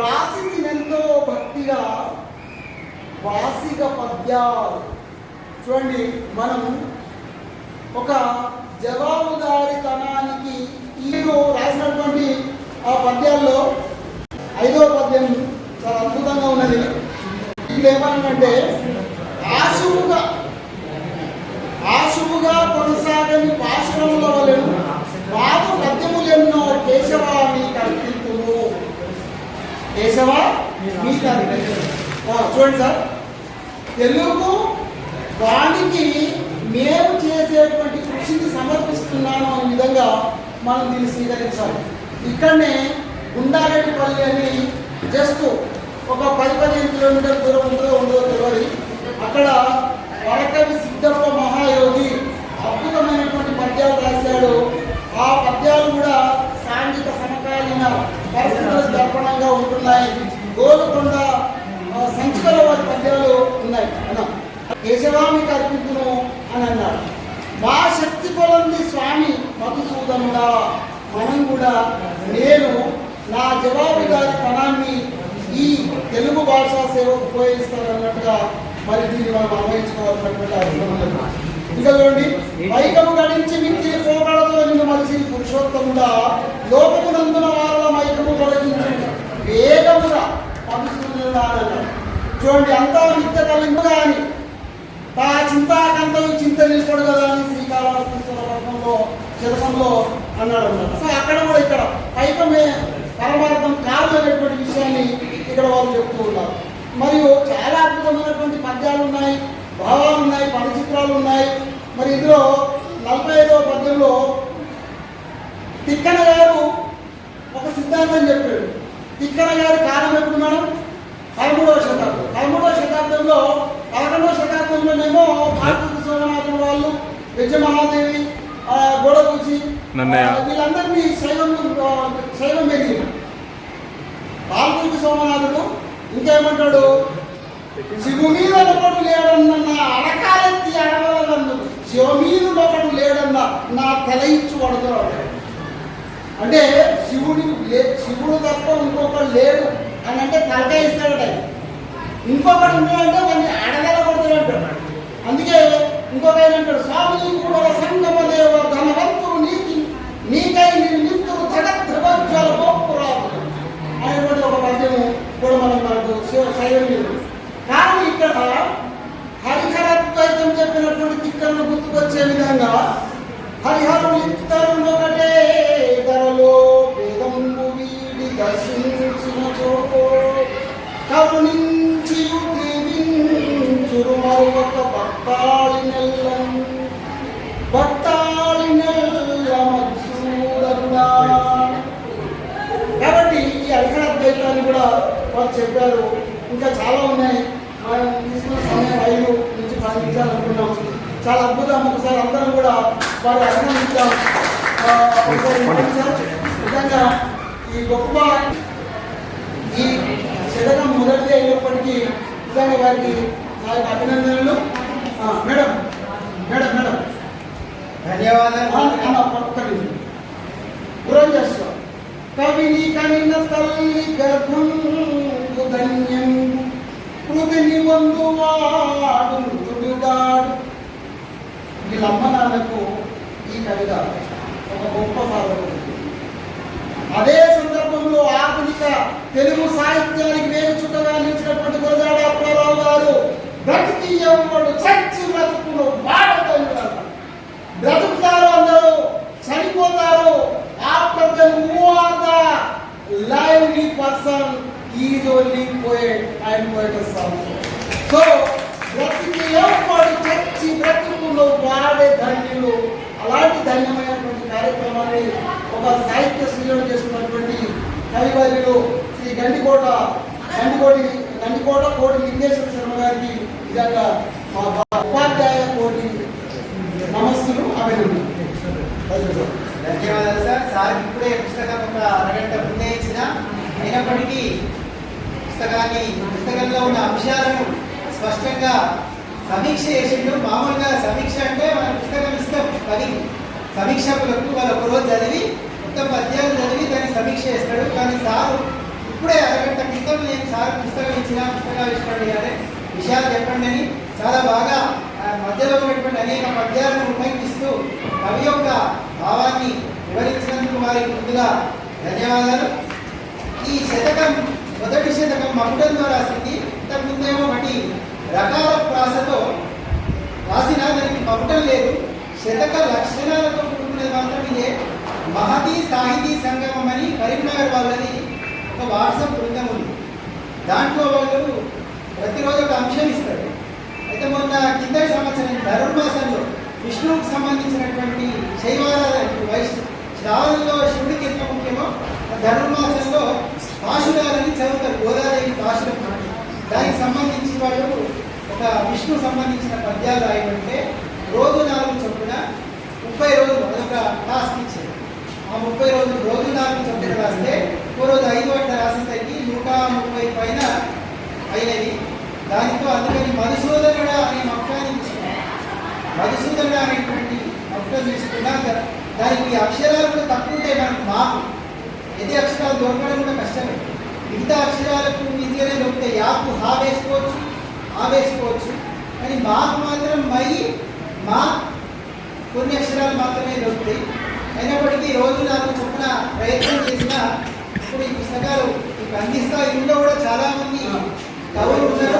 రాసింది ఎంతో భక్తిగా వాసిక పద్యాలు. చూడండి మనం ఒక జవాబుదారితనానికి ఈయన రాసినటువంటి ఆ పద్యాలు చూడండి సార్. తెలుగు వానికి మేము చేసేటువంటి కృషిని సమర్పిస్తున్నాను అనే విధంగా మనం దీన్ని స్వీకరించాలి. ఇక్కడనే గుండారెడ్డిపల్లి అని జస్ట్ ఒక పది పదిహేను కిలోమీటర్ దూరం ఉంటుందో ఉండదో తెలియదు. అక్కడ వరకవి సిద్ధప్ప మహాయోగి అద్భుతమైనటువంటి పద్యాలు రాశాడు. ఆ పద్యాలు కూడా సాంఘిక సమకాలీన పరిస్థితులకు దర్పణంగా ఉంటున్నాయి. గోలుకొండ ఆ, వారి పద్యాలు ఉన్నాయి. అన్న కేశవామికి అర్పితును అని అన్నాడు మా శక్తి కొలంది స్వామి మధుసూదనుడా మనం కూడా నేను నా జవాబుదారి పణాన్ని ఈ తెలుగు భాషా సేవకు ఉపయోగిస్తానన్నట్టుగా మరి దీన్ని మనం అన్వయించుకోవాల్సినటువంటి అవసరం ఇంకా చూడండి మైకము గడించి మించి పోగడతో నిన్ను మనిషి పురుషోత్తముడా లోకమునందున వాళ్ళ మైకము తొలగింది చూడండి అంతా నిత్య కలింపు కానీ. తా చింతాకంతం చింత నిలబడు కదా అని శ్రీకాళహస్తంలో శతకంలో అన్నాడు అన్నమాట సో అక్కడ కూడా ఇక్కడ పైకమే పరమార్థం కాదు అనేటువంటి విషయాన్ని ఇక్కడ వాళ్ళు చెప్తూ ఉన్నారు. మరియు చాలా అద్భుతమైనటువంటి పద్యాలు ఉన్నాయి భావాలు ఉన్నాయి పదచిత్రాలు ఉన్నాయి. మరి ఇందులో నలభై ఐదవ పద్యంలో తిక్కన గారు ఒక సిద్ధాంతం చెప్పాడు. తిక్కన గారి కాలం ఎప్పుడు మేడం? పదమూడవ శతాబ్దం. శతాబ్దంలో పదకొండవ శతాబ్దంలోనేమో భారతీయ సోమనాథుల వాళ్ళు విజయమహాదేవి నన్నయ్య. వీళ్ళందరినీ శైవం శైవం పెరిగింది పాల్గొంది సోమనాథుడు ఇంకేమంటాడు శివు మీద ఒకడు లేడన్న అరకాలెత్తి అడగలన్ను శివ మీద ఒకడు లేడన్న నా తల ఇచ్చు అడుగుతాడు అంటే శివుడి శివుడు తప్ప ఇంకొకడు లేడు అని అంటే తలకాయ ఇస్తాడట ఆయన. ఇంకొకటి ఉంది అంటే చెప్పారు. ఇంకా చాలా ఉన్నాయి. మనం తీసుకున్న సమయం ఐదు నుంచి పది నిమిషాలు అనుకున్నాం. చాలా అద్భుతం. ఒకసారి అందరం కూడా వారు సార్. నిజంగా ఈ గొప్ప ఈ శతకం మొదటిది అయినప్పటికీ నిజంగా వారికి యొక్క అభినందనలు. మేడం. Madam madam. ధన్యవాదాలు. పురం చేస్తాం కవిని కనిన తల్లి గర్భం కృతిని వందు వీళ్ళమ్మ నాన్నకు ఈ కవిత ఒక గొప్ప సాధకుడు అదే సందర్భంలో ఆధునిక తెలుగు సాహిత్యానికి వేరు చుట్టగా నిలిచినటువంటి గురజాడ అప్పారావు గారు బ్రతికి ఎవడు చచ్చి బ్రతుకును వాడతాడు బ్రతుకుతారు అందరూ చనిపోతారు after the move lively person is only poet and poets also so బ్రతికి ఏర్పాటు చచ్చి బ్రతుకులు వాడే ధన్యులు అలాంటి ధన్యమైనటువంటి కార్యక్రమాన్ని ఒక సాహిత్య సృజన చేస్తున్నటువంటి కవివర్యులు శ్రీ గండికోట గండికోటి గండికోట కోటి లింగేశ్వర శర్మ గారికి నిజంగా మా ఉపాధ్యాయ కోటి నమస్సులు అభినందనలు. ధన్యవాదాలు సార్. సార్ ఇప్పుడే పుస్తకం ఒక అరగంట ముందే ఇచ్చిన. అయినప్పటికీ పుస్తకాన్ని పుస్తకంలో ఉన్న అంశాలను స్పష్టంగా సమీక్ష చేసిండు. మామూలుగా సమీక్ష అంటే మన పుస్తకం ఇస్తాం. పది సమీక్షకులకు వాళ్ళు ఒకరోజు చదివి మొత్తం పద్యాలు చదివి దాన్ని సమీక్ష చేస్తాడు. కానీ సారు ఇప్పుడే అరగంట క్రితం నేను సార్ పుస్తకం ఇచ్చిన పుస్తకావిష్కరణ ఇష్టపడి విషయాలు చెప్పండి అని చాలా బాగా మధ్యలో ఉన్నటువంటి అనేక పద్యాలను ఉపయోగిస్తూ కవి యొక్క భావాన్ని వివరించినందుకు వారికి ముందుగా ధన్యవాదాలు. ఈ శతకం మొదటి శతకం మకుటంతో రాసింది లేదు. శతక లక్షణాలతో కూడుకున్న మాత్రం ఇదే. మహతి సాహితీ సంగమం అని కరీంనగర్ వాళ్ళది ఒక వాట్సాప్ బృందం ఉంది. దాంట్లో వాళ్ళు ప్రతిరోజు ఒక అంశం ఇస్తారు. అయితే మొన్న కింద సంవత్సరం ధనుర్మాసంలో విష్ణువుకు సంబంధించినటువంటి శైవారాధన వైష్ణవ శ్రావణంలో శివుడికి ఎంత ముఖ్యమో ఆ ధనుర్మాసంలో పాశురాలని చదువుతారు. గోదాదేవి పాశురం దానికి సంబంధించి వాళ్ళు ఒక విష్ణు సంబంధించిన పద్యాలు రాయమంటే రోజు నాలుగు చొప్పున ముప్పై రోజులు అదొక టాస్క్ ఇచ్చేది ఆ ముప్పై రోజులు రోజు నాలుగు చొప్పున రాస్తే ఓ రోజు ఐదు అట్లా రాసేసరికి నూట ముప్పై పైన అయినవి దానితో అందుకని మధుసూదనుడ అనే మొక్కని తీసుకున్నాం అనేటువంటి మొక్క తీసుకున్నాక దానికి అక్షరాలు కూడా తక్కువ ఉంటాయి మనకు మాకు. ఎది అక్షరాలు దొరకడం కూడా కష్టమే. మిగతా అక్షరాలకు ఈజీగానే దొరుకుతాయి. యాప్ హా వేసుకోవచ్చు ఆ వేసుకోవచ్చు కానీ మాకు మాత్రం మై మా కొన్ని అక్షరాలు మాత్రమే దొరుకుతాయి. అయినప్పటికీ రోజు నాకు చొప్పున ప్రయత్నం చేసిన ఇప్పుడు ఈ పుస్తకాలు అందిస్తా ఇందులో కూడా చాలా మంది కవులు ఉన్నారు.